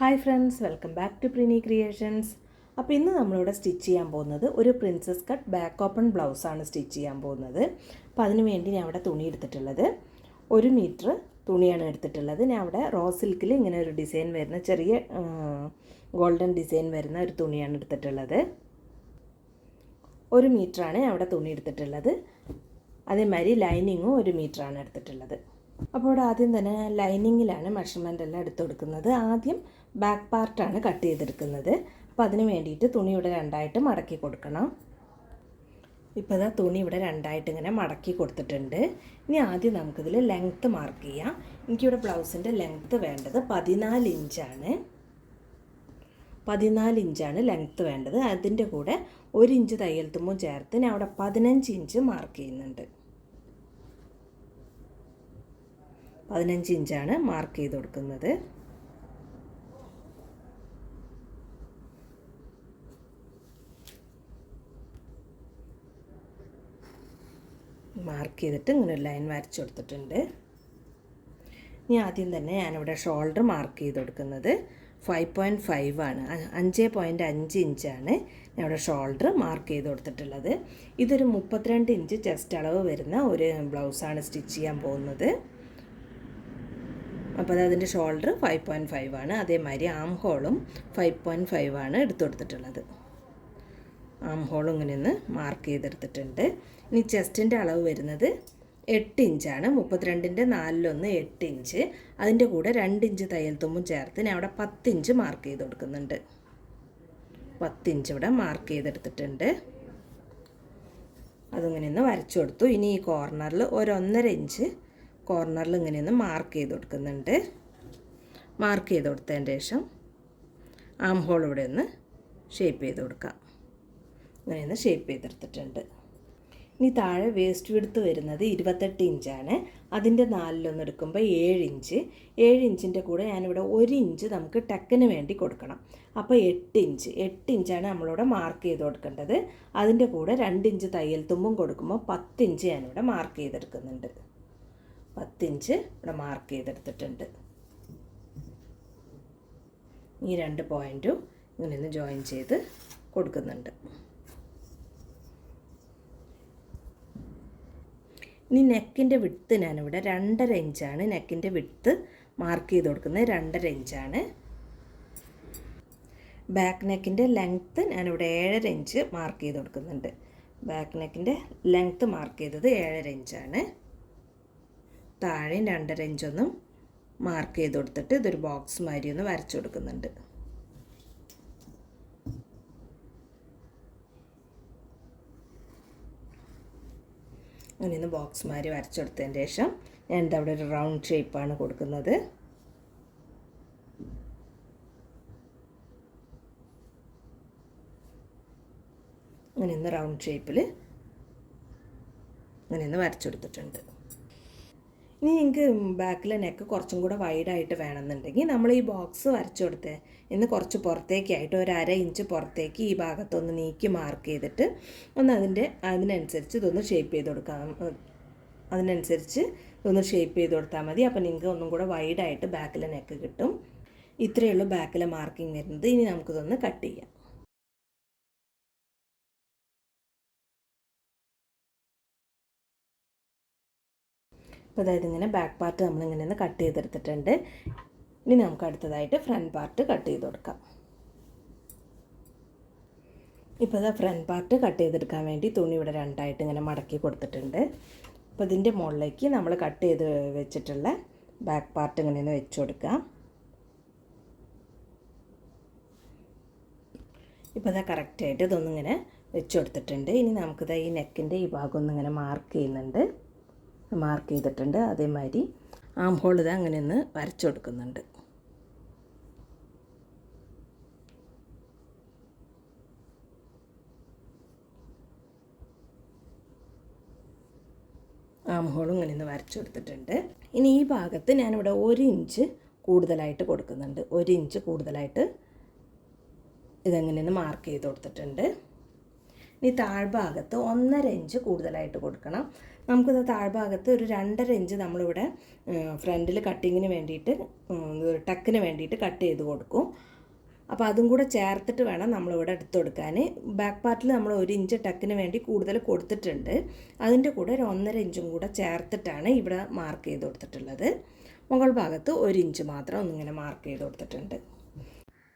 Hi friends welcome back to Prini creations അപ്പോൾ ഇന്ന് നമ്മളിവിടെ സ്റ്റിച്ച് ചെയ്യാൻ പോകുന്നത് ഒരു പ്രിൻസസ് കട്ട് ബാക്ക് ഓപ്പൺ ബ്ലൗസാണ് സ്റ്റിച്ച് ചെയ്യാൻ പോകുന്നത്. അപ്പോൾ അതിന് വേണ്ടി ഞാൻ അവിടെ തുണി എടുത്തിട്ടുള്ളത്. ഒരു മീറ്റർ തുണിയാണ് എടുത്തിട്ടുള്ളത്. ഞാൻ അവിടെ റോ സിൽക്കിൽ ഇങ്ങനെ ഒരു ഡിസൈൻ വരുന്ന ചെറിയ ഗോൾഡൻ ഡിസൈൻ വരുന്ന ഒരു തുണിയാണ് എടുത്തിട്ടുള്ളത്. ഒരു മീറ്ററാണ് ഞാൻ അവിടെ തുണി എടുത്തിട്ടുള്ളത്. അതേമാതിരി ലൈനിങ്ങും ഒരു മീറ്ററാണ് എടുത്തിട്ടുള്ളത്. അപ്പോൾ ഇവിടെ ആദ്യം തന്നെ ലൈനിങ്ങിലാണ് മെഷർമെന്റ് എല്ലാം എടുത്തു കൊടുക്കുന്നത്. ആദ്യം ബാക്ക് പാർട്ടാണ് കട്ട് ചെയ്തെടുക്കുന്നത്. അപ്പോൾ അതിന് വേണ്ടിയിട്ട് തുണി ഇവിടെ രണ്ടായിട്ട് മടക്കി കൊടുക്കണം. ഇപ്പോൾ ഇതാ തുണി ഇവിടെ രണ്ടായിട്ട് ഇങ്ങനെ മടക്കി കൊടുത്തിട്ടുണ്ട്. ഇനി ആദ്യം നമുക്കിതിൽ ലെങ്ത്ത് മാർക്ക് ചെയ്യാം. എനിക്കിവിടെ ബ്ലൗസിന്റെ ലെങ്ത്ത് വേണ്ടത് പതിനാല് ഇഞ്ചാണ് പതിനാല് ഇഞ്ചാണ് ലെങ്ത്ത് വേണ്ടത്. അതിന്റെ കൂടെ ഒരു ഇഞ്ച് തയ്യൽ തുമ്പും ചേർത്ത് ഞാൻ അവിടെ പതിനഞ്ച് ഇഞ്ച് മാർക്ക് ചെയ്യുന്നുണ്ട്. പതിനഞ്ച് ഇഞ്ചാണ് മാർക്ക് ചെയ്ത് കൊടുക്കുന്നത്. മാർക്ക് ചെയ്തിട്ട് ഇങ്ങനെ ഒരു ലൈൻ വരച്ചു കൊടുത്തിട്ടുണ്ട്. ഇനി ആദ്യം തന്നെ ഞാനിവിടെ ഷോൾഡർ മാർക്ക് ചെയ്ത് കൊടുക്കുന്നത് ഫൈവ് പോയിന്റ് ഫൈവ് ആണ്. അഞ്ച് പോയിന്റ് അഞ്ച് ഇഞ്ചാണ് ഇവിടെ ഷോൾഡർ മാർക്ക് ചെയ്ത് കൊടുത്തിട്ടുള്ളത്. ഇതൊരു മുപ്പത്തിരണ്ട് ഇഞ്ച് ചെസ്റ്റ് അളവ് വരുന്ന ഒരു ബ്ലൗസാണ് സ്റ്റിച്ച് ചെയ്യാൻ പോകുന്നത്. അപ്പോൾ അത് അതിന്റെ ഷോൾഡർ ഫൈവ് പോയിന്റ് ഫൈവ് ആണ്. അതേമാതിരി ആം ഹോളും ഫൈവ് പോയിന്റ് ഫൈവ് ആണ് എടുത്തു കൊടുത്തിട്ടുള്ളത്. ആം ഹോൾ ഇങ്ങനെ ഒന്ന് മാർക്ക് ചെയ്തെടുത്തിട്ടുണ്ട്. ഇനി ചെസ്റ്റിന്റെ അളവ് വരുന്നത് എട്ട് ഇഞ്ചാണ് മുപ്പത്തിരണ്ടിന്റെ നാലിലൊന്ന് എട്ട് ഇഞ്ച് അതിന്റെ കൂടെ രണ്ട് ഇഞ്ച് തയ്യൽ തുമ്പും ചേർത്ത് ഞാൻ അവിടെ പത്ത് ഇഞ്ച് മാർക്ക് ചെയ്ത് കൊടുക്കുന്നുണ്ട്. പത്ത് ഇഞ്ച് ഇവിടെ മാർക്ക് ചെയ്തെടുത്തിട്ടുണ്ട്. അതിങ്ങനെ ഒന്ന് വരച്ചു കൊടുത്തു. ഇനി ഈ കോർണറിൽ ഒരൊന്നര ഇഞ്ച് കോർണറിൽ ഇങ്ങനെ ഒന്ന് മാർക്ക് ചെയ്ത് കൊടുക്കുന്നുണ്ട്. മാർക്ക് ചെയ്ത് കൊടുത്തതിന് ശേഷം ആം ഹോൾ ഇവിടെ ഒന്ന് ഷേപ്പ് ചെയ്ത് കൊടുക്കാം. ഇങ്ങനെ ഒന്ന് ഷേപ്പ് ചെയ്തെടുത്തിട്ടുണ്ട്. ഇനി താഴെ വേസ്റ്റ് വിടുത്ത് വരുന്നത് ഇരുപത്തെട്ട് ഇഞ്ചാണ് അതിന്റെ നാലിലൊന്ന് എടുക്കുമ്പോൾ ഏഴ് ഇഞ്ച് ഏഴ് ഇഞ്ചിന്റെ കൂടെ ഞാനിവിടെ ഒരു ഇഞ്ച് നമുക്ക് ടക്കിന് വേണ്ടി കൊടുക്കണം. അപ്പോൾ എട്ട് ഇഞ്ച് എട്ട് ഇഞ്ചാണ് നമ്മളിവിടെ മാർക്ക് ചെയ്ത് കൊടുക്കേണ്ടത്. അതിന്റെ കൂടെ രണ്ട് ഇഞ്ച് തയ്യൽ തുമ്പും കൊടുക്കുമ്പോൾ പത്ത് ഇഞ്ച് ഞാനിവിടെ മാർക്ക് ചെയ്തെടുക്കുന്നുണ്ട്. പത്തിഞ്ച് ഇവിടെ മാർക്ക് ചെയ്തെടുത്തിട്ടുണ്ട്. ഈ രണ്ട് പോയിന്റും ഇങ്ങനെ ഒന്ന് ജോയിൻ ചെയ്ത് കൊടുക്കുന്നുണ്ട്. ഇനി നെക്കിന്റെ വിട്ത്ത് ഞാനിവിടെ രണ്ടര ഇഞ്ചാണ് നെക്കിന്റെ വിട്ത്ത് മാർക്ക് ചെയ്ത് കൊടുക്കുന്നത് രണ്ടര ഇഞ്ചാണ് ബാക്ക് നെക്കിന്റെ ലെങ്ത്ത് ഞാനിവിടെ ഏഴര ഇഞ്ച് മാർക്ക് ചെയ്ത് കൊടുക്കുന്നുണ്ട്. ബാക്ക് നെക്കിന്റെ ലെങ്ത്ത് മാർക്ക് ചെയ്തത് ഏഴര ഇഞ്ചാണ് താഴെയും രണ്ടര ഇഞ്ചൊന്നും മാർക്ക് ചെയ്ത് കൊടുത്തിട്ട് ഇതൊരു ബോക്സ് മാതിരി ഒന്ന് വരച്ചു കൊടുക്കുന്നുണ്ട്. അങ്ങനെ ഒന്ന് ബോക്സ് മാതിരി വരച്ചെടുത്തതിന് ശേഷം ഞാൻ എന്താ അവിടെ ഒരു റൗണ്ട് ഷേപ്പാണ് കൊടുക്കുന്നത്. അങ്ങനെ ഒന്ന് റൗണ്ട് ഷേപ്പിൽ അങ്ങനെ ഒന്ന് വരച്ചു കൊടുത്തിട്ടുണ്ട് ഇനി നിങ്ങൾക്ക് ബാക്കിലെ നെക്ക് കുറച്ചും കൂടെ വൈഡായിട്ട് വേണമെന്നുണ്ടെങ്കിൽ നമ്മൾ ഈ ബോക്സ് വരച്ചു കൊടുത്ത്. ഇന്ന് കുറച്ച് പുറത്തേക്കായിട്ട് ഒരു അര ഇഞ്ച് പുറത്തേക്ക് ഈ ഭാഗത്തൊന്ന് നീക്കി മാർക്ക് ചെയ്തിട്ട് ഒന്ന് അതിന്റെ അതിനനുസരിച്ച് ഇതൊന്ന് ഷേപ്പ് ചെയ്ത് കൊടുക്കാം. അതിനനുസരിച്ച് ഇതൊന്ന് ഷേപ്പ് ചെയ്ത് കൊടുത്താൽ മതി. അപ്പോൾ നിങ്ങൾക്ക് ഒന്നും കൂടെ വൈഡായിട്ട് ബാക്കിലെ നെക്ക് കിട്ടും. ഇത്രയേ ഉള്ളൂ ബാക്കിലെ മാർക്കിംഗ് വരുന്നത്. ഇനി നമുക്കിതൊന്ന് കട്ട് ചെയ്യാം. അപ്പോൾ അതായത് ഇങ്ങനെ ബാക്ക് പാർട്ട് നമ്മളിങ്ങനെ ഒന്ന് കട്ട് ചെയ്തെടുത്തിട്ടുണ്ട്. ഇനി നമുക്ക് അടുത്തതായിട്ട് ഫ്രണ്ട് പാർട്ട് കട്ട് ചെയ്ത് കൊടുക്കാം. ഇപ്പോൾ ഇതാ ഫ്രണ്ട് പാർട്ട് കട്ട് ചെയ്തെടുക്കാൻ വേണ്ടി തുണി ഇവിടെ രണ്ടായിട്ട് ഇങ്ങനെ മടക്കി കൊടുത്തിട്ടുണ്ട്. അപ്പോൾ ഇതിന്റെ മുകളിലേക്ക് നമ്മൾ കട്ട് ചെയ്ത് വെച്ചിട്ടുള്ള ബാക്ക് പാർട്ട് ഇങ്ങനെ ഒന്ന് വെച്ച് കൊടുക്കാം. ഇപ്പോൾ ഇതാ കറക്റ്റായിട്ട് ഇതൊന്നിങ്ങനെ വെച്ച് കൊടുത്തിട്ടുണ്ട്. ഇനി നമുക്കിതാ ഈ നെക്കിന്റെ ഈ ഭാഗം ഒന്നിങ്ങനെ മാർക്ക് ചെയ്യുന്നുണ്ട്. മാർക്ക് ചെയ്തിട്ടുണ്ട്. അതേമാതിരി ആം ഹോൾ ഇത് അങ്ങനെ ഒന്ന് വരച്ചു കൊടുക്കുന്നുണ്ട്. ആം ഹോളും ഇങ്ങനെ ഒന്ന് വരച്ചു കൊടുത്തിട്ടുണ്ട്. ഇനി ഈ ഭാഗത്ത് ഞാനിവിടെ ഒരു ഇഞ്ച് കൂടുതലായിട്ട് കൊടുക്കുന്നുണ്ട്. ഒരു ഇഞ്ച് കൂടുതലായിട്ട് ഇതെങ്ങനെയൊന്ന് മാർക്ക് ചെയ്ത് കൊടുത്തിട്ടുണ്ട്. ഇനി താഴ്ഭാഗത്ത് ഒന്നര ഇഞ്ച് കൂടുതലായിട്ട് കൊടുക്കണം. നമുക്കിത് താഴ്ഭാഗത്ത് ഒരു രണ്ടര ഇഞ്ച് നമ്മളിവിടെ ഫ്രണ്ടിൽ കട്ടിങ്ങിന് വേണ്ടിയിട്ട് ടക്കിന് വേണ്ടിയിട്ട് കട്ട് ചെയ്ത് കൊടുക്കും. അപ്പോൾ അതും കൂടെ ചേർത്തിട്ട് വേണം നമ്മളിവിടെ എടുത്തു കൊടുക്കാൻ ബാക്ക് പാർട്ടിൽ നമ്മൾ ഒരു ഇഞ്ച് ടക്കിന് വേണ്ടി കൂടുതൽ കൊടുത്തിട്ടുണ്ട്. അതിന്റെ കൂടെ ഒരു ഒന്നര ഇഞ്ചും കൂടെ ചേർത്തിട്ടാണ് ഇവിടെ മാർക്ക് ചെയ്ത് കൊടുത്തിട്ടുള്ളത്. മുകൾ ഭാഗത്ത് ഒരു ഇഞ്ച് മാത്രം ഒന്നിങ്ങനെ മാർക്ക് ചെയ്ത് കൊടുത്തിട്ടുണ്ട്.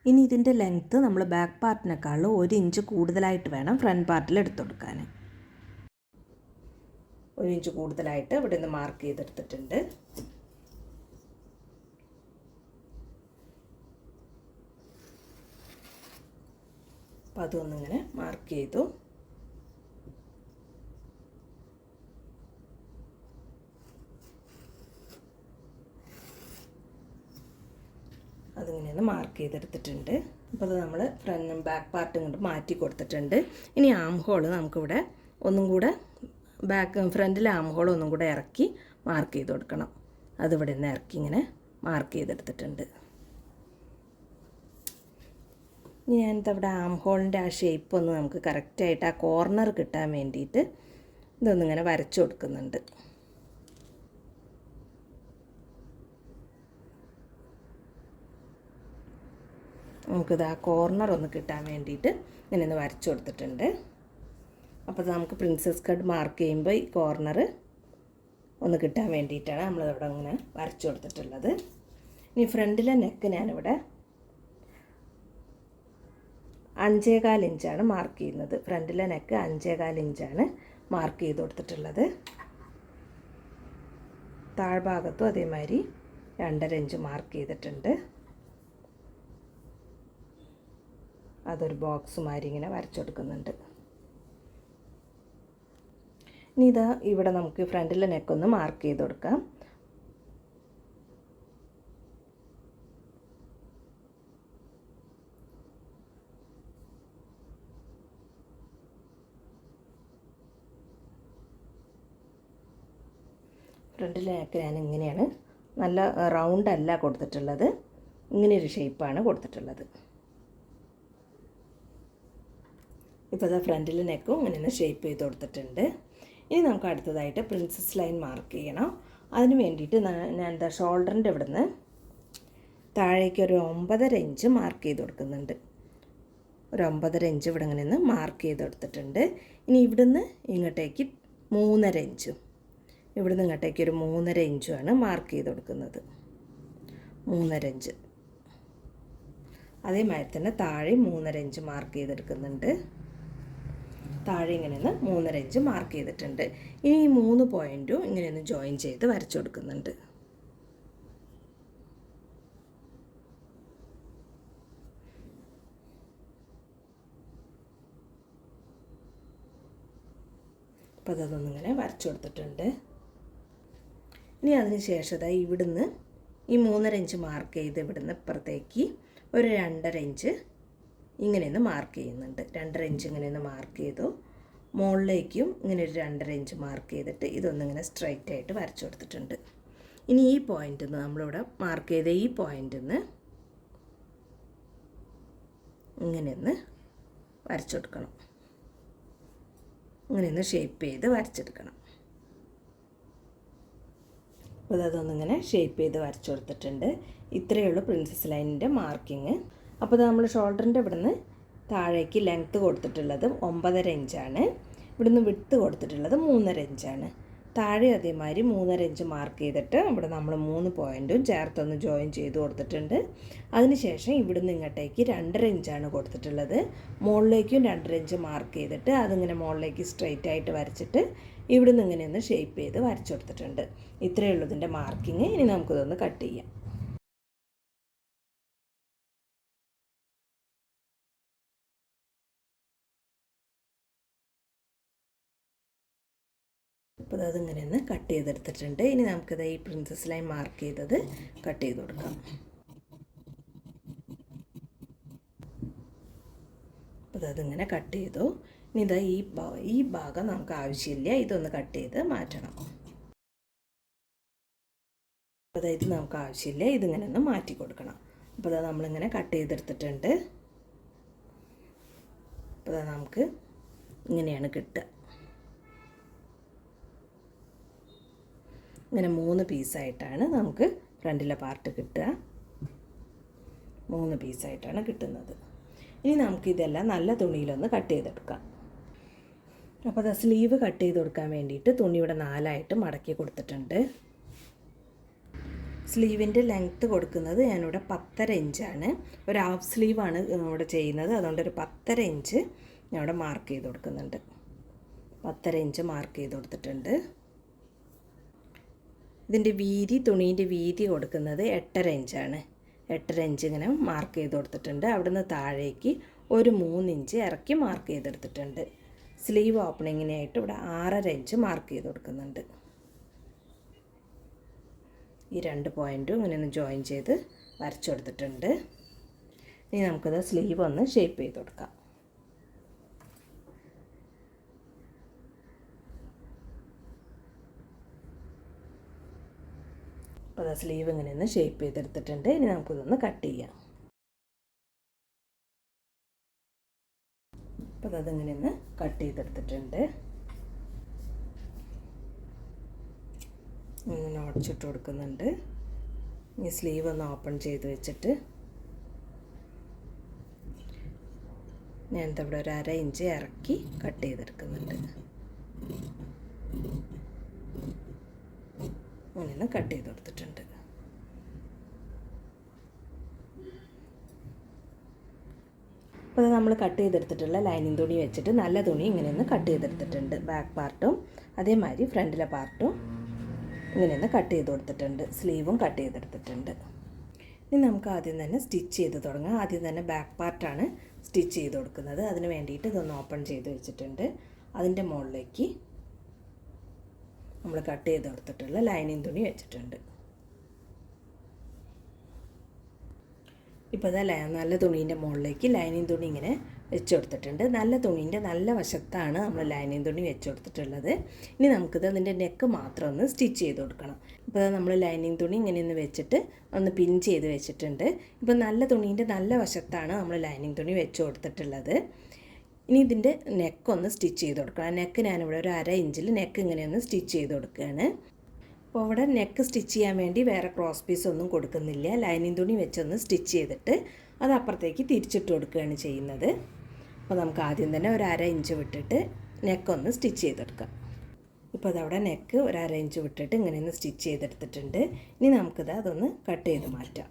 ഇനി ഇതിന്റെ ലെങ്ത്ത് നമ്മൾ ബാക്ക് പാർട്ടിനേക്കാളും ഒരു ഇഞ്ച് കൂടുതലായിട്ട് വേണം ഫ്രണ്ട് പാർട്ടിൽ എടുത്തു കൊടുക്കാൻ ഒരു ഇഞ്ച് കൂടുതലായിട്ട് ഇവിടെ നിന്ന് മാർക്ക് ചെയ്തെടുത്തിട്ടുണ്ട്. അപ്പം അതൊന്നിങ്ങനെ മാർക്ക് ചെയ്തു. അതിങ്ങനെ ഒന്ന് മാർക്ക് ചെയ്തെടുത്തിട്ടുണ്ട്. അപ്പോൾ അത് നമ്മൾ ഫ്രണ്ടും ബാക്ക് പാർട്ടും കൊണ്ട് മാറ്റി കൊടുത്തിട്ടുണ്ട്. ഇനി ആം ഹോൾ നമുക്കിവിടെ ഒന്നും കൂടെ ബാക്ക് ഫ്രണ്ടിൽ ആം ഹോൾ ഒന്നും കൂടെ ഇറക്കി മാർക്ക് ചെയ്ത് കൊടുക്കണം. അതിവിടെ നിന്ന് ഇറക്കി ഇങ്ങനെ മാർക്ക് ചെയ്തെടുത്തിട്ടുണ്ട്. ഇനി ഞാനിത് അവിടെ ആം ഹോളിന്റെ ആ ഷേപ്പ് ഒന്ന് നമുക്ക് കറക്റ്റായിട്ട് ആ കോർണർ കിട്ടാൻ വേണ്ടിയിട്ട് ഇതൊന്നിങ്ങനെ വരച്ചു കൊടുക്കുന്നുണ്ട്. നമുക്കിത് ആ കോർണർ ഒന്ന് കിട്ടാൻ വേണ്ടിയിട്ട് ഇങ്ങനെ ഒന്ന് വരച്ചു കൊടുത്തിട്ടുണ്ട്. അപ്പോൾ നമുക്ക് പ്രിൻസസ് കട്ട് മാർക്ക് ചെയ്യുമ്പോൾ ഈ കോർണർ ഒന്ന് കിട്ടാൻ വേണ്ടിയിട്ടാണ് നമ്മളിവിടെ അങ്ങനെ വരച്ചു കൊടുത്തിട്ടുള്ളത്. ഇനി ഫ്രണ്ടിലെ നെക്ക് ഞാനിവിടെ അഞ്ചേകാൽ ഇഞ്ചാണ് മാർക്ക് ചെയ്യുന്നത്. ഫ്രണ്ടിലെ നെക്ക് അഞ്ചേകാൽ ഇഞ്ചാണ് മാർക്ക് ചെയ്ത് കൊടുത്തിട്ടുള്ളത്. താഴ്ഭാഗത്തും അതേമാതിരി രണ്ടര ഇഞ്ച് മാർക്ക് ചെയ്തിട്ടുണ്ട്. അതൊരു ബോക്സ് മാതിരി ഇങ്ങനെ വരച്ചു കൊടുക്കുന്നുണ്ട്. ഇനി ഇതാ ഇവിടെ നമുക്ക് ഫ്രണ്ടിലെ നെക്കൊന്ന് മാർക്ക് ചെയ്ത് കൊടുക്കാം. ഫ്രണ്ടിലെ നെക്ക് ഞാൻ ഇങ്ങനെയാണ്. നല്ല റൗണ്ട് അല്ല കൊടുത്തിട്ടുള്ളത്. ഇങ്ങനെ ഒരു ഷേപ്പാണ് കൊടുത്തിട്ടുള്ളത്. ഇപ്പോൾ ഫ്രണ്ടിലെ നെക്കും ഇങ്ങനെ ഷേപ്പ് ചെയ്ത് കൊടുത്തിട്ടുണ്ട്. ഇനി നമുക്ക് അടുത്തതായിട്ട് പ്രിൻസസ് ലൈൻ മാർക്ക് ചെയ്യണം. അതിന് വേണ്ടിയിട്ട് ഞാൻ എന്താ ഷോൾഡറിന്റെ ഇവിടെ നിന്ന് താഴേക്ക് ഒരു ഒമ്പതര ഇഞ്ച് മാർക്ക് ചെയ്ത് കൊടുക്കുന്നുണ്ട്. ഒരു ഒമ്പതര ഇഞ്ച് ഇവിടെ ഇങ്ങനെ നിന്ന് മാർക്ക് ചെയ്ത് കൊടുത്തിട്ടുണ്ട്. ഇനി ഇവിടുന്ന് ഇങ്ങോട്ടേക്ക് മൂന്നര ഇഞ്ചും ഇവിടുന്ന് ഇങ്ങോട്ടേക്ക് ഒരു മൂന്നര ഇഞ്ചുമാണ് മാർക്ക് ചെയ്ത് കൊടുക്കുന്നത്. മൂന്നര ഇഞ്ച് അതേമാതിരി തന്നെ താഴെ മൂന്നര ഇഞ്ച് മാർക്ക് ചെയ്തെടുക്കുന്നുണ്ട്. താഴെ ഇങ്ങനെ ഒന്ന് മൂന്നര ഇഞ്ച് മാർക്ക് ചെയ്തിട്ടുണ്ട്. ഇനി ഈ മൂന്ന് പോയിന്റും ഇങ്ങനെ ഒന്ന് ജോയിൻ ചെയ്ത് വരച്ചു കൊടുക്കുന്നുണ്ട്. അപ്പോൾ അതൊന്നിങ്ങനെ വരച്ചു കൊടുത്തിട്ടുണ്ട്. ഇനി അതിന് ശേഷം ഇവിടുന്ന് ഈ മൂന്നര ഇഞ്ച് മാർക്ക് ചെയ്ത് ഇവിടുന്ന് ഇപ്പുറത്തേക്ക് ഒരു രണ്ടര ഇഞ്ച് ഇങ്ങനെയൊന്ന് മാർക്ക് ചെയ്യുന്നുണ്ട്. രണ്ടര ഇഞ്ച് ഇങ്ങനെയൊന്ന് മാർക്ക് ചെയ്തു. മുകളിലേക്കും ഇങ്ങനെ ഒരു രണ്ടര ഇഞ്ച് മാർക്ക് ചെയ്തിട്ട് ഇതൊന്നിങ്ങനെ സ്ട്രൈറ്റ് ആയിട്ട് വരച്ചു കൊടുത്തിട്ടുണ്ട്. ഇനി ഈ പോയിന്റിൽ നിന്ന് നമ്മളിവിടെ മാർക്ക് ചെയ്ത ഈ പോയിന്റിൽ നിന്ന് ഇങ്ങനെയൊന്ന് വരച്ചു കൊടുക്കണം. ഇങ്ങനെയൊന്ന് ഷേപ്പ് ചെയ്ത് വരച്ചെടുക്കണം. അപ്പോൾ അതൊന്നിങ്ങനെ ഷേപ്പ് ചെയ്ത് വരച്ചു കൊടുത്തിട്ടുണ്ട്. ഇത്രയേ ഉള്ളൂ പ്രിൻസസ് ലൈനിന്റെ മാർക്കിങ് അപ്പോൾ നമ്മൾ ഷോൾഡറിന്റെ ഇവിടുന്ന് താഴേക്ക് ലെങ്ത്ത് കൊടുത്തിട്ടുള്ളത് ഒമ്പതര ഇഞ്ചാണ്. ഇവിടുന്ന് വിട്ട് കൊടുത്തിട്ടുള്ളത് മൂന്നര ഇഞ്ചാണ്. താഴെ അതേമാതിരി മൂന്നര ഇഞ്ച് മാർക്ക് ചെയ്തിട്ട് ഇവിടെ നമ്മൾ മൂന്ന് പോയിന്റും ചേർത്തൊന്ന് ജോയിൻ ചെയ്ത് കൊടുത്തിട്ടുണ്ട്. അതിനുശേഷം ഇവിടുന്ന് ഇങ്ങോട്ടേക്ക് രണ്ടര ഇഞ്ചാണ് കൊടുത്തിട്ടുള്ളത്. മുകളിലേക്കും രണ്ടര ഇഞ്ച് മാർക്ക് ചെയ്തിട്ട് അതിങ്ങനെ മുകളിലേക്ക് സ്ട്രെയിറ്റ് ആയിട്ട് വരച്ചിട്ട് ഇവിടുന്ന് ഇങ്ങനെ ഒന്ന് ഷേപ്പ് ചെയ്ത് വരച്ചു കൊടുത്തിട്ടുണ്ട്. ഇത്രയേ ഉള്ളൂ ഇതിന്റെ മാർക്കിങ് ഇനി നമുക്കിതൊന്ന് കട്ട് ചെയ്യാം. അതിങ്ങനെ ഒന്ന് കട്ട് ചെയ്തെടുത്തിട്ടുണ്ട്. ഇനി നമുക്കിത് ഈ പ്രിൻസസ് ലൈൻ മാർക്ക് ചെയ്തത് കട്ട് ചെയ്ത് കൊടുക്കാം. അപ്പോൾ അതിങ്ങനെ കട്ട് ചെയ്തു. ഇനി ഇതാ ഈ ഈ ഭാഗം നമുക്ക് ആവശ്യമില്ല. ഇതൊന്ന് കട്ട് ചെയ്ത് മാറ്റണം. അപ്പോൾ ഇത് നമുക്ക് ആവശ്യമില്ല. ഇതിങ്ങനെ ഒന്ന് മാറ്റി കൊടുക്കണം. അപ്പോൾ അത് നമ്മളിങ്ങനെ കട്ട് ചെയ്തെടുത്തിട്ടുണ്ട്. അപ്പോൾ നമുക്ക് ഇങ്ങനെയാണ് കിട്ടുക. ഇങ്ങനെ മൂന്ന് പീസായിട്ടാണ് നമുക്ക് ഫ്രണ്ടിലെ പാർട്ട് കിട്ടുക. മൂന്ന് പീസായിട്ടാണ് കിട്ടുന്നത്. ഇനി നമുക്കിതെല്ലാം നല്ല തുണിയിലൊന്ന് കട്ട് ചെയ്തെടുക്കാം. അപ്പോൾ അത് സ്ലീവ് കട്ട് ചെയ്ത് കൊടുക്കാൻ വേണ്ടിയിട്ട് തുണിയുടെ നാലായിട്ട് മടക്കി കൊടുത്തിട്ടുണ്ട്. സ്ലീവിന്റെ ലെങ്ത്ത് കൊടുക്കുന്നത് ഞാനിവിടെ പത്തര ഇഞ്ചാണ്. ഒരു ഹാഫ് സ്ലീവാണ് ഇവിടെ ചെയ്യുന്നത്. അതുകൊണ്ട് ഒരു പത്തര ഇഞ്ച് ഞാൻ ഇവിടെ മാർക്ക് ചെയ്ത് കൊടുക്കുന്നുണ്ട്. പത്തര ഇഞ്ച് മാർക്ക് ചെയ്ത് കൊടുത്തിട്ടുണ്ട്. ഇതിന്റെ വീതി തുണീന്റെ വീതി കൊടുക്കുന്നത് എട്ടര ഇഞ്ചാണ്. എട്ടര ഇഞ്ച് ഇങ്ങനെ മാർക്ക് ചെയ്ത് കൊടുത്തിട്ടുണ്ട്. അവിടുന്ന് താഴേക്ക് ഒരു മൂന്നിഞ്ച് ഇറക്കി മാർക്ക് ചെയ്തെടുത്തിട്ടുണ്ട്. സ്ലീവ് ഓപ്പണിങ്ങിനായിട്ട് ഇവിടെ ആറര ഇഞ്ച് മാർക്ക് ചെയ്ത് കൊടുക്കുന്നുണ്ട്. ഈ രണ്ട് പോയിന്റും ഇങ്ങനെ ഒന്ന് ജോയിൻ ചെയ്ത് വരച്ചു കൊടുത്തിട്ടുണ്ട്. ഇനി നമുക്കത് സ്ലീവ് ഒന്ന് ഷേപ്പ് ചെയ്ത് കൊടുക്കാം. അപ്പോൾ അത് സ്ലീവ് ഇങ്ങനെ ഒന്ന് ഷേപ്പ് ചെയ്തെടുത്തിട്ടുണ്ട്. ഇനി നമുക്കിതൊന്ന് കട്ട് ചെയ്യാം. അപ്പോൾ അതിങ്ങനെ ഒന്ന് കട്ട് ചെയ്തെടുത്തിട്ടുണ്ട്. ഇങ്ങനെ ഉടച്ചിട്ട് കൊടുക്കുന്നുണ്ട്. ഈ സ്ലീവ് ഒന്ന് ഓപ്പൺ ചെയ്ത് വെച്ചിട്ട് ഞാൻ ഇവിടെ ഒരു അര ഇഞ്ച് ഇറക്കി കട്ട് ചെയ്തെടുക്കുന്നുണ്ട്. അങ്ങനെ കട്ട് ചെയ്ത് കൊടുത്തിട്ടുണ്ട്. അപ്പോൾ നമ്മൾ കട്ട് ചെയ്തെടുത്തിട്ടുള്ള ലൈനിങ് തുണി വെച്ചിട്ട് നല്ല തുണി ഇങ്ങനെയൊന്ന് കട്ട് ചെയ്തെടുത്തിട്ടുണ്ട്. ബാക്ക് പാർട്ടും അതേമാതിരി ഫ്രണ്ടിലെ പാർട്ടും ഇങ്ങനെയൊന്ന് കട്ട് ചെയ്ത് കൊടുത്തിട്ടുണ്ട്. സ്ലീവും കട്ട് ചെയ്തെടുത്തിട്ടുണ്ട്. ഇനി നമുക്ക് ആദ്യം തന്നെ സ്റ്റിച്ച് ചെയ്ത് തുടങ്ങാം. ആദ്യം തന്നെ ബാക്ക് പാർട്ടാണ് സ്റ്റിച്ച് ചെയ്ത് കൊടുക്കുന്നത്. അതിന് വേണ്ടിയിട്ട് ഇതൊന്ന് ഓപ്പൺ ചെയ്ത് വെച്ചിട്ടുണ്ട്. അതിന്റെ മുകളിലേക്ക് നമ്മൾ കട്ട് ചെയ്ത് കൊടുത്തിട്ടുള്ള ലൈനിങ് തുണി വെച്ചിട്ടുണ്ട്. ഇപ്പോൾ ഇതാ നല്ല തുണീന്റെ മുകളിലേക്ക് ലൈനിങ് തുണി ഇങ്ങനെ വെച്ച് കൊടുത്തിട്ടുണ്ട്. നല്ല തുണീന്റെ നല്ല വശത്താണ് നമ്മൾ ലൈനിങ് തുണി വെച്ച് കൊടുത്തിട്ടുള്ളത്. ഇനി നമുക്കിത് അതിന്റെ നെക്ക് മാത്രം ഒന്ന് സ്റ്റിച്ച് ചെയ്ത് കൊടുക്കണം. ഇപ്പോൾ നമ്മൾ ലൈനിങ് തുണി ഇങ്ങനെ ഒന്ന് വെച്ചിട്ട് ഒന്ന് പിൻ ചെയ്ത് വെച്ചിട്ടുണ്ട്. ഇപ്പോൾ നല്ല തുണീന്റെ നല്ല വശത്താണ് നമ്മൾ ലൈനിങ് തുണി വെച്ച് കൊടുത്തിട്ടുള്ളത്. ഇനി ഇതിന്റെ നെക്ക് ഒന്ന് സ്റ്റിച്ച് ചെയ്ത് കൊടുക്കണം. നെക്ക് ഞാനിവിടെ ഒരു അര ഇഞ്ചിൽ നെക്ക് ഇങ്ങനെ ഒന്ന് സ്റ്റിച്ച് ചെയ്ത് കൊടുക്കുകയാണ്. അപ്പോൾ അവിടെ നെക്ക് സ്റ്റിച്ച് ചെയ്യാൻ വേണ്ടി വേറെ ക്രോസ് പീസ് ഒന്നും കൊടുക്കുന്നില്ല. ലൈനിങ് തുണി വെച്ചൊന്ന് സ്റ്റിച്ച് ചെയ്തിട്ട് അത് അപ്പുറത്തേക്ക് തിരിച്ചിട്ട് കൊടുക്കുകയാണ് ചെയ്യുന്നത്. അപ്പോൾ നമുക്ക് ആദ്യം തന്നെ ഒരു അര ഇഞ്ച് വിട്ടിട്ട് നെക്കൊന്ന് സ്റ്റിച്ച് ചെയ്തെടുക്കാം. ഇപ്പോൾ അതവിടെ നെക്ക് ഒരു അര ഇഞ്ച് വിട്ടിട്ട് ഇങ്ങനെ ഒന്ന് സ്റ്റിച്ച് ചെയ്തെടുത്തിട്ടുണ്ട്. ഇനി നമുക്കിത് അതൊന്ന് കട്ട് ചെയ്ത് മാറ്റാം.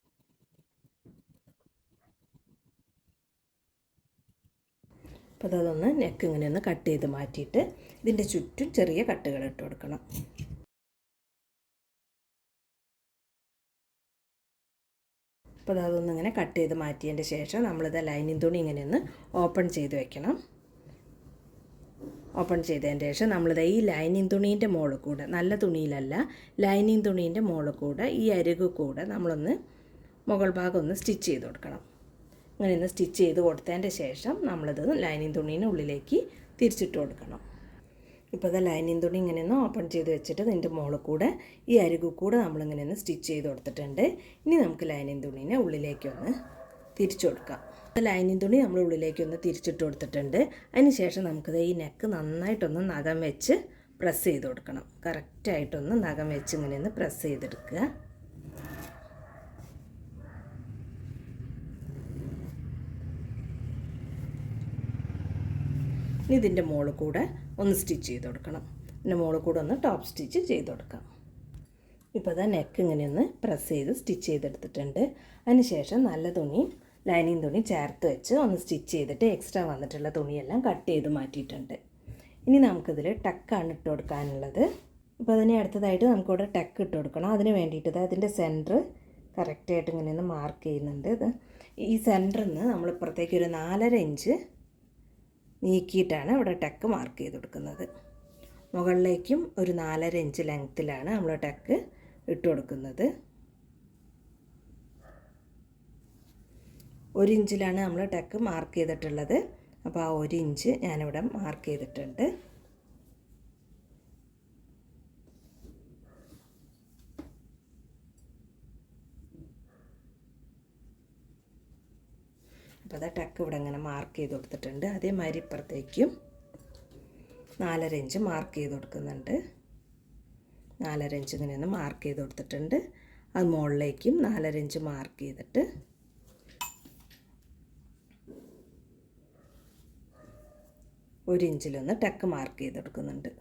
അപ്പോൾ അതൊന്ന് നെക്ക് ഇങ്ങനെ ഒന്ന് കട്ട് ചെയ്ത് മാറ്റിയിട്ട് ഇതിന്റെ ചുറ്റും ചെറിയ കട്ടുകൾ ഇട്ട് കൊടുക്കണം. അപ്പോൾ അതൊന്ന് ഇങ്ങനെ കട്ട് ചെയ്ത് മാറ്റിയതിന്റെ ശേഷം നമ്മളിത് ലൈനിങ് തുണി ഇങ്ങനെ ഒന്ന് ഓപ്പൺ ചെയ്ത് വെക്കണം. ഓപ്പൺ ചെയ്തതിന് ശേഷം നമ്മളിത് ഈ ലൈനിങ് തുണീന്റെ മുകളിൽ കൂടെ നല്ല തുണിയിലല്ല ലൈനിങ് തുണീന്റെ മുകളിൽ കൂടെ ഈ അരുകു കൂടെ നമ്മളൊന്ന് മുകൾ ഭാഗം ഒന്ന് സ്റ്റിച്ച് ചെയ്ത് കൊടുക്കണം. ഇങ്ങനെ ഒന്ന് സ്റ്റിച്ച് ചെയ്ത് കൊടുത്തതിന്റെ ശേഷം നമ്മളിത് ലൈനിങ് തുണീന്റെ ഉള്ളിലേക്ക് തിരിച്ചിട്ട് കൊടുക്കണം. ഇപ്പോൾ അത് ലൈനിങ് തുണി ഇങ്ങനെ ഒന്ന് ഓപ്പൺ ചെയ്ത് വെച്ചിട്ട് ഇതിന്റെ മുകളിൽ കൂടെ ഈ അരികു കൂടെ നമ്മളിങ്ങനെ ഒന്ന് സ്റ്റിച്ച് ചെയ്ത് കൊടുത്തിട്ടുണ്ട്. ഇനി നമുക്ക് ലൈനിങ് തുണീനെ ഉള്ളിലേക്ക് ഒന്ന് തിരിച്ചു കൊടുക്കാം. ലൈനിങ് തുണി നമ്മൾ ഉള്ളിലേക്ക് ഒന്ന് തിരിച്ചിട്ട് കൊടുത്തിട്ടുണ്ട്. അതിന് ശേഷം നമുക്കത് ഈ നെക്ക് നന്നായിട്ടൊന്ന് നഖം വെച്ച് പ്രസ് ചെയ്ത് കൊടുക്കണം. കറക്റ്റായിട്ടൊന്ന് നഖം വെച്ച് ഇങ്ങനെ ഒന്ന് പ്രസ് ചെയ്തെടുക്കുക. ഇതിന്റെ മുകളിൽ കൂടെ ഒന്ന് സ്റ്റിച്ച് ചെയ്ത് കൊടുക്കണം. ഇതിന്റെ മുകളിൽ കൂടെ ഒന്ന് ടോപ്പ് സ്റ്റിച്ച് ചെയ്ത് കൊടുക്കാം. ഇപ്പോൾ അതാ നെക്ക് ഇങ്ങനെ ഒന്ന് പ്രസ് ചെയ്ത് സ്റ്റിച്ച് ചെയ്തെടുത്തിട്ടുണ്ട്. അതിന് ശേഷം നല്ല തുണി ലൈനിങ് തുണി ചേർത്ത് വെച്ച് ഒന്ന് സ്റ്റിച്ച് ചെയ്തിട്ട് എക്സ്ട്രാ വന്നിട്ടുള്ള തുണിയെല്ലാം കട്ട് ചെയ്ത് മാറ്റിയിട്ടുണ്ട്. ഇനി നമുക്കിതിൽ ടക്കാണ് ഇട്ട് കൊടുക്കാനുള്ളത്. ഇപ്പോൾ അതിനെ അടുത്തതായിട്ട് നമുക്കിവിടെ ടക്ക് ഇട്ട് കൊടുക്കണം. അതിന് വേണ്ടിയിട്ട് അതിന്റെ സെന്റർ കറക്റ്റായിട്ട് ഇങ്ങനെ ഒന്ന് മാർക്ക് ചെയ്യുന്നുണ്ട്. ഇത് ഈ സെന്ററിൽ നിന്ന് നമ്മൾ ഇപ്പുറത്തേക്ക് ഒരു നാലര ഇഞ്ച് നീക്കിയിട്ടാണ് ഇവിടെ ടക്ക് മാർക്ക് ചെയ്ത് കൊടുക്കുന്നത്. മുകളിലേക്കും ഒരു നാലര ഇഞ്ച് ലെങ്ത്തിലാണ് നമ്മൾ ടക്ക് ഇട്ട് കൊടുക്കുന്നത്. ഒരു ഇഞ്ചിലാണ് നമ്മൾ ടക്ക് മാർക്ക് ചെയ്തിട്ടുള്ളത്. അപ്പോൾ ആ ഒരു ഇഞ്ച് ഞാനിവിടെ മാർക്ക് ചെയ്തിട്ടുണ്ട്. അപ്പോൾ അത് ടക്ക് ഇവിടെ ഇങ്ങനെ മാർക്ക് ചെയ്ത് കൊടുത്തിട്ടുണ്ട്. അതേമാതിരി ഇപ്പുറത്തേക്കും നാലര ഇഞ്ച് മാർക്ക് ചെയ്ത് കൊടുക്കുന്നുണ്ട്. നാലര ഇഞ്ച് ഇങ്ങനെ ഒന്ന് മാർക്ക് ചെയ്ത് കൊടുത്തിട്ടുണ്ട്. അത് മുകളിലേക്കും നാലര ഇഞ്ച് മാർക്ക് ചെയ്തിട്ട് ഒരു ഇഞ്ചിലൊന്ന് ടക്ക് മാർക്ക് ചെയ്ത് കൊടുക്കുന്നുണ്ട്.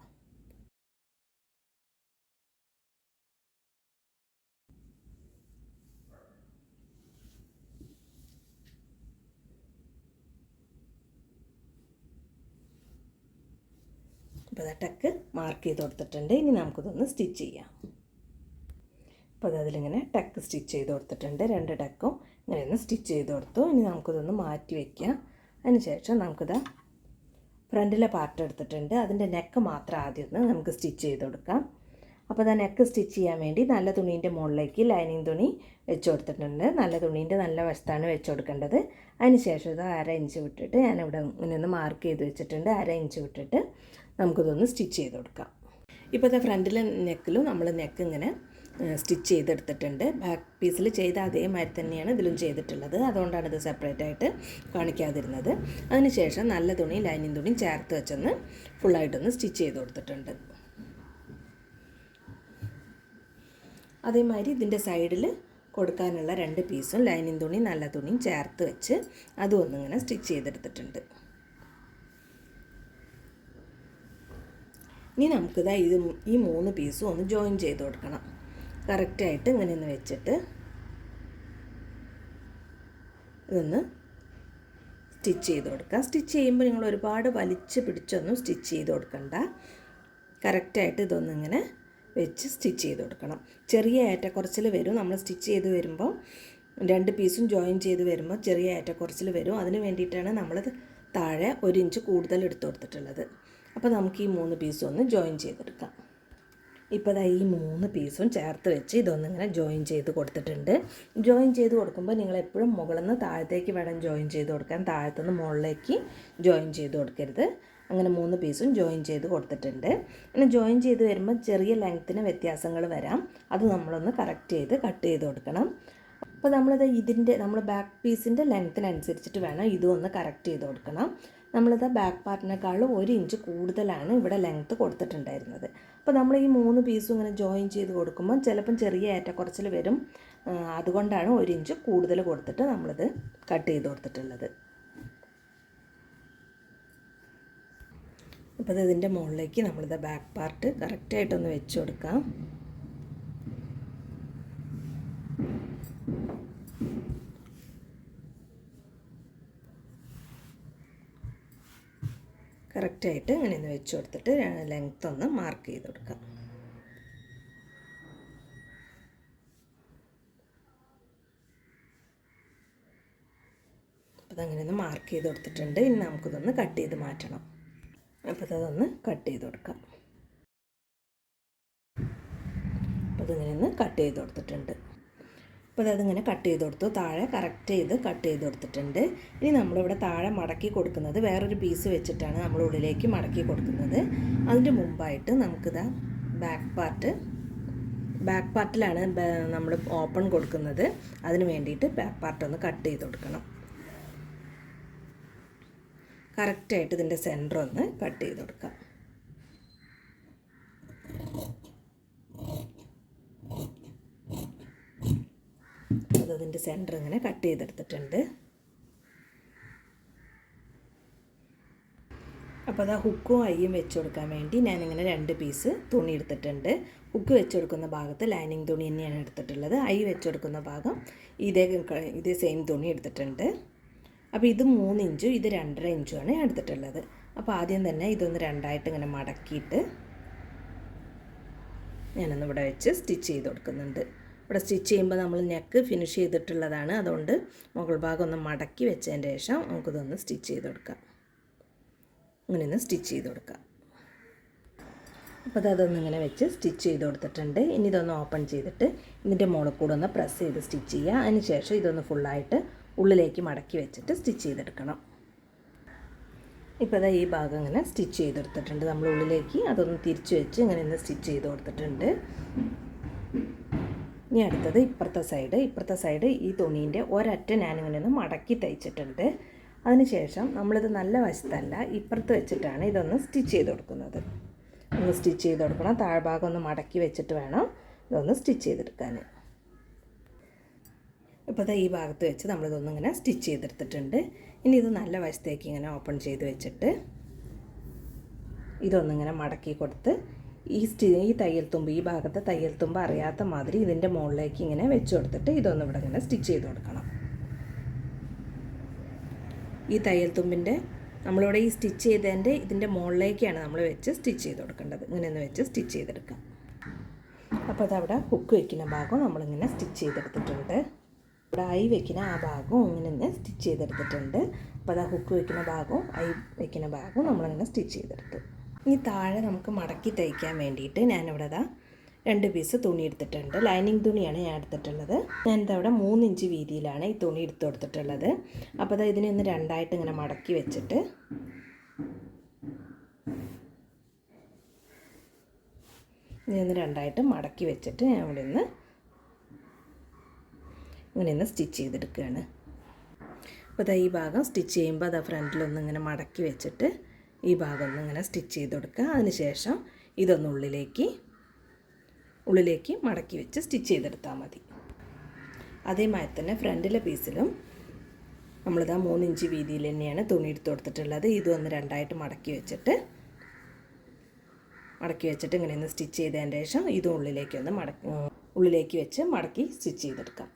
അപ്പോൾ അത് ടക്ക് മാർക്ക് ചെയ്ത് കൊടുത്തിട്ടുണ്ട്. ഇനി നമുക്കിതൊന്ന് സ്റ്റിച്ച് ചെയ്യാം. അപ്പോൾ അത് അതിലിങ്ങനെ ടക്ക് സ്റ്റിച്ച് ചെയ്ത് കൊടുത്തിട്ടുണ്ട്. രണ്ട് ടക്കും ഇങ്ങനെ ഒന്ന് സ്റ്റിച്ച് ചെയ്ത് കൊടുത്തു. ഇനി നമുക്കിതൊന്ന് മാറ്റി വയ്ക്കാം അതിനുശേഷം നമുക്കിത് ഫ്രണ്ടിലെ പാർട്ട് എടുത്തിട്ടുണ്ട്. അതിന്റെ നെക്ക് മാത്രം ആദ്യം ഒന്ന് നമുക്ക് സ്റ്റിച്ച് ചെയ്ത് കൊടുക്കാം. അപ്പോൾ അത് നെക്ക് സ്റ്റിച്ച് ചെയ്യാൻ വേണ്ടി നല്ല തുണീന്റെ മുകളിലേക്ക് ലൈനിങ് തുണി വെച്ച് കൊടുത്തിട്ടുണ്ട്. നല്ല തുണീന്റെ നല്ല വശത്താണ് വെച്ച് കൊടുക്കേണ്ടത്. അതിന് ശേഷം ഇത് അര ഇഞ്ച് വിട്ടിട്ട് ഞാനിവിടെ ഇങ്ങനെ ഒന്ന് മാർക്ക് ചെയ്ത് വെച്ചിട്ടുണ്ട്. അര ഇഞ്ച് വിട്ടിട്ട് നമുക്കിതൊന്ന് സ്റ്റിച്ച് ചെയ്ത് കൊടുക്കാം. ഇപ്പോൾ ഇത് ഫ്രണ്ടിലെ നെക്കിലും നമ്മൾ നെക്ക് ഇങ്ങനെ സ്റ്റിച്ച് ചെയ്തെടുത്തിട്ടുണ്ട്. ബാക്ക് പീസിൽ ചെയ്ത അതേമാതിരി തന്നെയാണ് ഇതിലും ചെയ്തിട്ടുള്ളത്. അതുകൊണ്ടാണ് ഇത് സെപ്പറേറ്റ് ആയിട്ട് കാണിക്കാതിരുന്നത്. അതിനുശേഷം നല്ല തുണി ലൈനിങ് തുണി ചേർത്ത് വെച്ചൊന്ന് ഫുള്ളായിട്ടൊന്ന് സ്റ്റിച്ച് ചെയ്ത് കൊടുത്തിട്ടുണ്ട്. അതേമാതിരി ഇതിന്റെ സൈഡിൽ കൊടുക്കാനുള്ള രണ്ട് പീസും ലൈനിങ് തുണി നല്ല തുണിയും ചേർത്ത് വെച്ച് അതും ഒന്നിങ്ങനെ സ്റ്റിച്ച് ചെയ്തെടുത്തിട്ടുണ്ട്. ഇനി നമുക്കിതാ ഇത് ഈ മൂന്ന് പീസും ഒന്ന് ജോയിൻ ചെയ്ത് കൊടുക്കണം. കറക്റ്റായിട്ട് ഇങ്ങനെ ഒന്ന് വെച്ചിട്ട് ഇതൊന്ന് സ്റ്റിച്ച് ചെയ്ത് കൊടുക്കാം. സ്റ്റിച്ച് ചെയ്യുമ്പോൾ നിങ്ങൾ ഒരുപാട് വലിച്ച് പിടിച്ചൊന്നും സ്റ്റിച്ച് ചെയ്ത് കൊടുക്കണ്ട. കറക്റ്റായിട്ട് ഇതൊന്നിങ്ങനെ വെച്ച് സ്റ്റിച്ച് ചെയ്ത് കൊടുക്കണം. ചെറിയ ഏറ്റക്കുറച്ചിൽ വരും. നമ്മൾ സ്റ്റിച്ച് ചെയ്ത് വരുമ്പോൾ രണ്ട് പീസും ജോയിൻ ചെയ്ത് വരുമ്പോൾ ചെറിയ ഏറ്റക്കുറച്ചിൽ വരും. അതിന് വേണ്ടിയിട്ടാണ് നമ്മൾ താഴെ ഒരു ഇഞ്ച് കൂടുതൽ എടുത്തു കൊടുത്തിട്ടുള്ളത്. അപ്പോൾ നമുക്ക് ഈ മൂന്ന് പീസും ഒന്ന് ജോയിൻ ചെയ്തെടുക്കാം. ഇപ്പോൾ ഈ മൂന്ന് പീസും ചേർത്ത് വെച്ച് ഇതൊന്നിങ്ങനെ ജോയിൻ ചെയ്ത് കൊടുത്തിട്ടുണ്ട്. ജോയിൻ ചെയ്ത് കൊടുക്കുമ്പോൾ നിങ്ങൾ എപ്പോഴും മുകളിൽ നിന്ന് താഴത്തേക്ക് വേണം ജോയിൻ ചെയ്ത് കൊടുക്കാൻ. താഴത്തുനിന്ന് മുകളിലേക്ക് ജോയിൻ ചെയ്ത് കൊടുക്കരുത്. അങ്ങനെ മൂന്ന് പീസും ജോയിൻ ചെയ്ത് കൊടുത്തിട്ടുണ്ട്. പിന്നെ ജോയിൻ ചെയ്ത് വരുമ്പോൾ ചെറിയ ലെങ്ത്തിന് വ്യത്യാസങ്ങൾ വരാം. അത് നമ്മളൊന്ന് കറക്റ്റ് ചെയ്ത് കട്ട് ചെയ്ത് കൊടുക്കണം. അപ്പോൾ നമ്മളത് ഇതിന്റെ നമ്മൾ ബാക്ക് പീസിന്റെ ലെങ്ത്തിനനുസരിച്ചിട്ട് വേണം ഇതും ഒന്ന് കറക്റ്റ് ചെയ്ത് കൊടുക്കണം. നമ്മളിത് ബാക്ക് പാർട്ടിനേക്കാളും ഒരു ഇഞ്ച് കൂടുതലാണ് ഇവിടെ ലെങ്ത്ത് കൊടുത്തിട്ടുണ്ടായിരുന്നത്. അപ്പോൾ നമ്മൾ ഈ മൂന്ന് പീസും ഇങ്ങനെ ജോയിൻ ചെയ്ത് കൊടുക്കുമ്പോൾ ചിലപ്പം ചെറിയ ഏറ്റക്കുറച്ചിൽ വരും. അതുകൊണ്ടാണ് ഒരു ഇഞ്ച് കൂടുതൽ കൊടുത്തിട്ട് നമ്മളിത് കട്ട് ചെയ്ത് കൊടുത്തിട്ടുള്ളത്. അപ്പോൾ ഇതിന്റെ മുകളിലേക്ക് നമ്മളിത് ബാക്ക് പാർട്ട് കറക്റ്റായിട്ടൊന്ന് വെച്ച് കൊടുക്കാം. കറക്റ്റായിട്ട് അങ്ങനെ ഒന്ന് വെച്ച് കൊടുത്തിട്ട് ലെങ്ത്ത് ഒന്ന് മാർക്ക് ചെയ്ത് കൊടുക്കാം. അപ്പോൾ അതങ്ങനെ ഒന്ന് മാർക്ക് ചെയ്ത് കൊടുത്തിട്ടുണ്ട്. ഇനി നമുക്കിതൊന്ന് കട്ട് ചെയ്ത് മാറ്റണം. അപ്പോൾ അതൊന്ന് കട്ട് ചെയ്ത് കൊടുക്കാം. അപ്പോൾ അതിങ്ങനെ ഒന്ന് കട്ട് ചെയ്ത് കൊടുത്തിട്ടുണ്ട്. അപ്പോൾ അതിങ്ങനെ കട്ട് ചെയ്ത് കൊടുത്തു. താഴെ കറക്റ്റ് ചെയ്ത് കട്ട് ചെയ്ത് കൊടുത്തിട്ടുണ്ട്. ഇനി നമ്മളിവിടെ താഴെ മടക്കി കൊടുക്കുന്നത് വേറൊരു പീസ് വെച്ചിട്ടാണ് നമ്മൾ ഉള്ളിലേക്ക് മടക്കി കൊടുക്കുന്നത്. അതിന്റെ മുമ്പായിട്ട് നമുക്കിതാ ബാക്ക് പാർട്ട് ബാക്ക് പാർട്ടിലാണ് നമ്മൾ ഓപ്പൺ കൊടുക്കുന്നത്. അതിന് വേണ്ടിയിട്ട് ബാക്ക് പാർട്ട് ഒന്ന് കട്ട് ചെയ്ത് കൊടുക്കണം. കറക്റ്റായിട്ട് ഇതിന്റെ സെന്റർ ഒന്ന് കട്ട് ചെയ്ത് കൊടുക്കാം. അതതിന്റെ സെന്റർ ഇങ്ങനെ കട്ട് ചെയ്തെടുത്തിട്ടുണ്ട്. അപ്പോൾ അതാ ഹുക്കും അയ്യും വെച്ച് കൊടുക്കാൻ വേണ്ടി ഞാനിങ്ങനെ രണ്ട് പീസ് തുണി എടുത്തിട്ടുണ്ട്. ഹുക്ക് വെച്ച് കൊടുക്കുന്ന ഭാഗത്ത് ലൈനിങ് തുണി തന്നെയാണ് എടുത്തിട്ടുള്ളത്. ഐ വെച്ച് കൊടുക്കുന്ന ഭാഗം ഇതേ ഇതേ സെയിം തുണി എടുത്തിട്ടുണ്ട്. അപ്പോൾ ഇത് മൂന്ന് ഇഞ്ചും ഇത് രണ്ടര ഇഞ്ചുമാണ് എടുത്തിട്ടുള്ളത്. അപ്പോൾ ആദ്യം തന്നെ ഇതൊന്ന് രണ്ടായിട്ട് ഇങ്ങനെ മടക്കിയിട്ട് ഞാനൊന്ന് ഇവിടെ വെച്ച് സ്റ്റിച്ച് ചെയ്ത് കൊടുക്കുന്നുണ്ട്. ഇവിടെ സ്റ്റിച്ച് ചെയ്യുമ്പോൾ നമ്മൾ നെക്ക് ഫിനിഷ് ചെയ്തിട്ടുള്ളതാണ്. അതുകൊണ്ട് മുകൾ ഭാഗം ഒന്ന് മടക്കി വെച്ചതിന് ശേഷം നമുക്കിതൊന്ന് സ്റ്റിച്ച് ചെയ്ത് കൊടുക്കാം. ഇങ്ങനെ ഒന്ന് സ്റ്റിച്ച് ചെയ്ത് കൊടുക്കാം. അപ്പോൾ അതൊന്ന് ഇങ്ങനെ വെച്ച് സ്റ്റിച്ച് ചെയ്ത് കൊടുത്തിട്ടുണ്ട്. ഇനി ഇതൊന്ന് ഓപ്പൺ ചെയ്തിട്ട് ഇതിന്റെ മുകളിൽ കൂടെ ഒന്ന് പ്രസ് ചെയ്ത് സ്റ്റിച്ച് ചെയ്യുക. അതിന് ശേഷം ഇതൊന്ന് ഫുള്ളായിട്ട് ഉള്ളിലേക്ക് മടക്കി വെച്ചിട്ട് സ്റ്റിച്ച് ചെയ്തെടുക്കണം. ഇപ്പോൾ അതാ ഈ ഭാഗം ഇങ്ങനെ സ്റ്റിച്ച് ചെയ്തെടുത്തിട്ടുണ്ട്. നമ്മൾ ഉള്ളിലേക്ക് അതൊന്ന് തിരിച്ച് വെച്ച് ഇങ്ങനെ ഒന്ന് സ്റ്റിച്ച് ചെയ്ത് കൊടുത്തിട്ടുണ്ട്. ഇനി അടുത്തത് ഇപ്പുറത്തെ സൈഡ് ഇപ്പുറത്തെ സൈഡ് ഈ തുണീന്റെ ഒരറ്റ ഞാനിങ്ങനെ ഒന്ന് മടക്കി തയ്ച്ചിട്ടുണ്ട്. അതിനുശേഷം നമ്മളിത് നല്ല വശത്തല്ല ഇപ്പുറത്ത് വെച്ചിട്ടാണ് ഇതൊന്ന് സ്റ്റിച്ച് ചെയ്ത് കൊടുക്കുന്നത്. ഒന്ന് സ്റ്റിച്ച് ചെയ്ത് കൊടുക്കണം. താഴ്ഭാഗം ഒന്ന് മടക്കി വെച്ചിട്ട് വേണം ഇതൊന്ന് സ്റ്റിച്ച് ചെയ്തെടുക്കാൻ. ഇപ്പോൾ ഈ ഭാഗത്ത് വെച്ച് നമ്മളിതൊന്നും ഇങ്ങനെ സ്റ്റിച്ച് ചെയ്തെടുത്തിട്ടുണ്ട്. ഇനി ഇത് നല്ല വശത്തേക്ക് ഇങ്ങനെ ഓപ്പൺ ചെയ്ത് വെച്ചിട്ട് ഇതൊന്നിങ്ങനെ മടക്കി കൊടുത്ത് ഈ സ്റ്റി ഈ തയ്യൽ തുമ്പ് ഈ ഭാഗത്തെ തയ്യൽ തുമ്പ് അറിയാത്ത മാതിരി ഇതിന്റെ മുകളിലേക്ക് ഇങ്ങനെ വെച്ച് കൊടുത്തിട്ട് ഇതൊന്നും ഇവിടെ ഇങ്ങനെ സ്റ്റിച്ച് ചെയ്ത് കൊടുക്കണം. ഈ തയ്യൽ തുമ്പിന്റെ നമ്മളിവിടെ ഈ സ്റ്റിച്ച് ചെയ്തതിന്റെ ഇതിന്റെ മുകളിലേക്കാണ് നമ്മൾ വെച്ച് സ്റ്റിച്ച് ചെയ്ത് കൊടുക്കേണ്ടത്. ഇങ്ങനെ ഒന്ന് വെച്ച് സ്റ്റിച്ച് ചെയ്തെടുക്കാം. അപ്പോൾ അതവിടെ ഹുക്ക് വെക്കുന്ന ഭാഗം നമ്മളിങ്ങനെ സ്റ്റിച്ച് ചെയ്തെടുത്തിട്ടുണ്ട്. ഇവിടെ ഐ വെക്കുന്ന ആ ഭാഗവും ഇങ്ങനെ തന്നെ സ്റ്റിച്ച് ചെയ്തെടുത്തിട്ടുണ്ട്. അപ്പോൾ അത് ഹുക്ക് വെക്കുന്ന ഭാഗവും ഐ വെക്കുന്ന ഭാഗവും നമ്മളിങ്ങനെ സ്റ്റിച്ച് ചെയ്തെടുത്തു. ഇനി താഴെ നമുക്ക് മടക്കി തയ്ക്കാൻ വേണ്ടിയിട്ട് ഞാനിവിടെ ഇതാ രണ്ട് പീസ് തുണി എടുത്തിട്ടുണ്ട്. ലൈനിങ് തുണിയാണ് ഞാൻ എടുത്തിട്ടുള്ളത്. ഞാനിത് അവിടെ മൂന്നിഞ്ച് വീതിയിലാണ് ഈ തുണി എടുത്ത് കൊടുത്തിട്ടുള്ളത്. അപ്പോൾ അത് ഇതിനെ ഒന്ന് രണ്ടായിട്ട് ഇങ്ങനെ മടക്കി വെച്ചിട്ട് ഞാൻ ഒന്ന് രണ്ടായിട്ട് മടക്കി വെച്ചിട്ട് ഞാൻ ഇവിടെ നിന്ന് ഇങ്ങനെ ഒന്ന് സ്റ്റിച്ച് ചെയ്തെടുക്കുകയാണ്. അപ്പോൾ അതാ ഈ ഭാഗം സ്റ്റിച്ച് ചെയ്യുമ്പോൾ അതാ ഫ്രണ്ടിലൊന്ന് ഇങ്ങനെ മടക്കി വെച്ചിട്ട് ഈ ഭാഗം ഒന്ന് ഇങ്ങനെ സ്റ്റിച്ച് ചെയ്ത് കൊടുക്കുക. അതിനുശേഷം ഇതൊന്ന് ഉള്ളിലേക്ക് മടക്കി വെച്ച് സ്റ്റിച്ച് ചെയ്തെടുത്താൽ മതി. അതേമാതിരി തന്നെ ഫ്രണ്ടിലെ പീസിലും നമ്മളിതാ മൂന്നിഞ്ച് വീതിയിൽ തന്നെയാണ് തുണി എടുത്ത് കൊടുത്തിട്ടുള്ളത്. ഒന്ന് രണ്ടായിട്ട് മടക്കി വെച്ചിട്ട് മടക്കി വെച്ചിട്ട് ഇങ്ങനെ ഒന്ന് സ്റ്റിച്ച് ചെയ്തതിന് ശേഷം ഇതും ഉള്ളിലേക്ക് ഒന്ന് മടക്കി ഉള്ളിലേക്ക് വെച്ച് മടക്കി സ്റ്റിച്ച് ചെയ്തെടുക്കാം.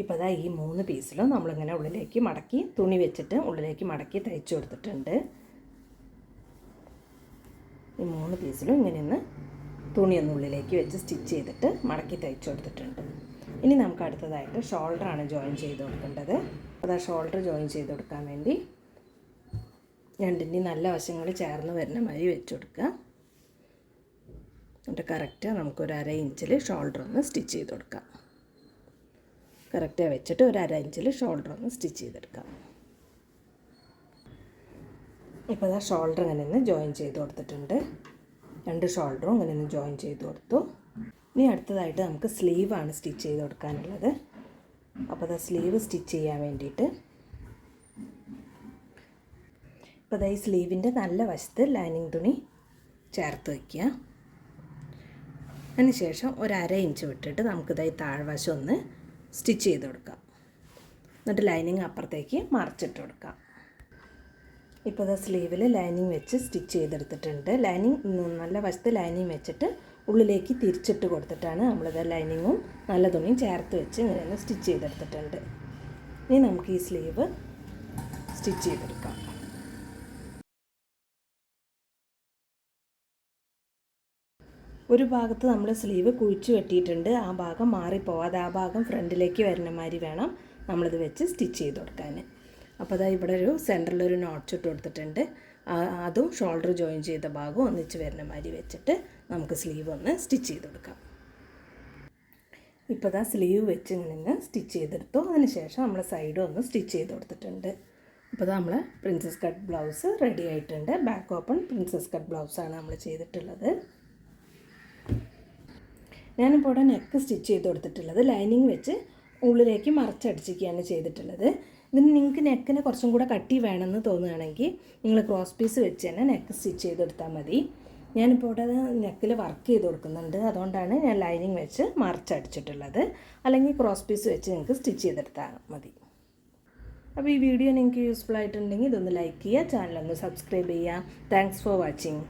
ഇപ്പോൾ അതാ ഈ മൂന്ന് പീസിലും നമ്മളിങ്ങനെ ഉള്ളിലേക്ക് മടക്കി തുണി വെച്ചിട്ട് ഉള്ളിലേക്ക് മടക്കി തയ്ച്ചു കൊടുത്തിട്ടുണ്ട്. ഈ മൂന്ന് പീസിലും ഇങ്ങനെ ഒന്ന് തുണിയൊന്ന് ഉള്ളിലേക്ക് വെച്ച് സ്റ്റിച്ച് ചെയ്തിട്ട് മടക്കി തയ്ച്ചു കൊടുത്തിട്ടുണ്ട്. ഇനി നമുക്ക് അടുത്തതായിട്ട് ഷോൾഡർ ആണ് ജോയിൻ ചെയ്ത് കൊടുക്കേണ്ടത്. അത് ആ ഷോൾഡർ ജോയിൻ ചെയ്ത് കൊടുക്കാൻ വേണ്ടി രണ്ടിന്റെയും നല്ല വശങ്ങൾ ചേർന്ന് വരുന്ന മാതിരി വെച്ച് കൊടുക്കുക. എന്നിട്ട് കറക്റ്റ് നമുക്കൊരു അര ഇഞ്ചിൽ ഷോൾഡർ ഒന്ന് സ്റ്റിച്ച് ചെയ്ത് കൊടുക്കാം. കറക്റ്റായി വെച്ചിട്ട് ഒരു അര ഇഞ്ചിൽ ഷോൾഡർ ഒന്ന് സ്റ്റിച്ച് ചെയ്തെടുക്കാം. ഇപ്പോൾ അതാ ഷോൾഡർ ഇങ്ങനെ ഒന്ന് ജോയിൻ ചെയ്ത് കൊടുത്തിട്ടുണ്ട്. രണ്ട് ഷോൾഡറും ഇങ്ങനെ ഒന്ന് ജോയിൻ ചെയ്ത് കൊടുത്തു. ഇനി അടുത്തതായിട്ട് നമുക്ക് സ്ലീവാണ് സ്റ്റിച്ച് ചെയ്ത് കൊടുക്കാനുള്ളത്. അപ്പോൾ അതാ സ്ലീവ് സ്റ്റിച്ച് ചെയ്യാൻ വേണ്ടിയിട്ട്. ഇപ്പോൾ അതാ ഈ സ്ലീവിന്റെ നല്ല വശത്ത് ലൈനിങ് തുണി ചേർത്ത് വയ്ക്കുക അതിനുശേഷം ഒരു അര ഇഞ്ച് വിട്ടിട്ട് നമുക്കിതായി താഴ്വശം ഒന്ന് സ്റ്റിച്ച് ചെയ്ത് കൊടുക്കാം. എന്നിട്ട് ലൈനിങ് അപ്പുറത്തേക്ക് മറിച്ചിട്ട് കൊടുക്കാം. ഇപ്പോൾ അത് സ്ലീവിൽ ലൈനിങ് വെച്ച് സ്റ്റിച്ച് ചെയ്തെടുത്തിട്ടുണ്ട്. ലൈനിങ് നല്ല വശത്ത് ലൈനിങ് വെച്ചിട്ട് ഉള്ളിലേക്ക് തിരിച്ചിട്ട് കൊടുത്തിട്ടാണ് നമ്മളിത് ലൈനിങ്ങും നല്ല തുണിയും ചേർത്ത് വെച്ച് ഇങ്ങനെ സ്റ്റിച്ച് ചെയ്തെടുത്തിട്ടുണ്ട്. ഇനി നമുക്ക് ഈ സ്ലീവ് സ്റ്റിച്ച് ചെയ്തെടുക്കാം. ഒരു ഭാഗത്ത് നമ്മൾ സ്ലീവ് കുഴിച്ച് വെട്ടിയിട്ടുണ്ട്. ആ ഭാഗം മാറിപ്പോവാതെ ആ ഭാഗം ഫ്രണ്ടിലേക്ക് വരുന്ന മാതിരി വേണം നമ്മളിത് വെച്ച് സ്റ്റിച്ച് ചെയ്ത് കൊടുക്കാൻ അപ്പോൾ അതാ ഇവിടെ ഒരു സെന്ററിലൊരു നോട്ട്സ് ഇട്ട് കൊടുത്തിട്ടുണ്ട്. അതും ഷോൾഡർ ജോയിൻ ചെയ്ത ഭാഗം ഒന്നിച്ച് വരുന്ന മാതിരി വെച്ചിട്ട് നമുക്ക് സ്ലീവ് ഒന്ന് സ്റ്റിച്ച് ചെയ്ത് കൊടുക്കാം. ഇപ്പോൾ ഇതാ സ്ലീവ് വെച്ച് ഇങ്ങനെ സ്റ്റിച്ച് ചെയ്തെടുത്തു. അതിന് ശേഷം നമ്മൾ സൈഡും ഒന്ന് സ്റ്റിച്ച് ചെയ്ത് കൊടുത്തിട്ടുണ്ട്. അപ്പോൾ നമ്മൾ പ്രിൻസസ് കട്ട് ബ്ലൗസ് റെഡി ആയിട്ടുണ്ട്. ബാക്ക് ഓപ്പൺ പ്രിൻസസ് കട്ട് ബ്ലൗസാണ് നമ്മൾ ചെയ്തിട്ടുള്ളത്. ഞാനിപ്പോൾ ഇവിടെ നെക്ക് സ്റ്റിച്ച് ചെയ്ത് കൊടുത്തിട്ടുള്ളത്. ലൈനിങ് വെച്ച് ഉള്ളിലേക്ക് മറച്ചടിച്ചിരിക്കുകയാണ് ചെയ്തിട്ടുള്ളത്. ഇതിന് നിങ്ങൾക്ക് നെക്കിന് കുറച്ചും കൂടെ കട്ടി വേണമെന്ന് തോന്നുകയാണെങ്കിൽ നിങ്ങൾ ക്രോസ് പീസ് വെച്ച് തന്നെ നെക്ക് സ്റ്റിച്ച് ചെയ്തെടുത്താൽ മതി. ഞാനിപ്പോൾ ഇവിടെ നെക്കിൽ വർക്ക് ചെയ്ത് കൊടുക്കുന്നുണ്ട്. അതുകൊണ്ടാണ് ഞാൻ ലൈനിങ് വെച്ച് മറിച്ചടിച്ചിട്ടുള്ളത് അല്ലെങ്കിൽ ക്രോസ് പീസ് വെച്ച് നിങ്ങൾക്ക് സ്റ്റിച്ച് ചെയ്തെടുത്താൽ മതി. അപ്പോൾ ഈ വീഡിയോ നിങ്ങൾക്ക് യൂസ്ഫുൾ ആയിട്ടുണ്ടെങ്കിൽ ഇതൊന്ന് ലൈക്ക് ചെയ്യുക ചാനലൊന്ന് സബ്സ്ക്രൈബ് ചെയ്യുക. Thanks for watching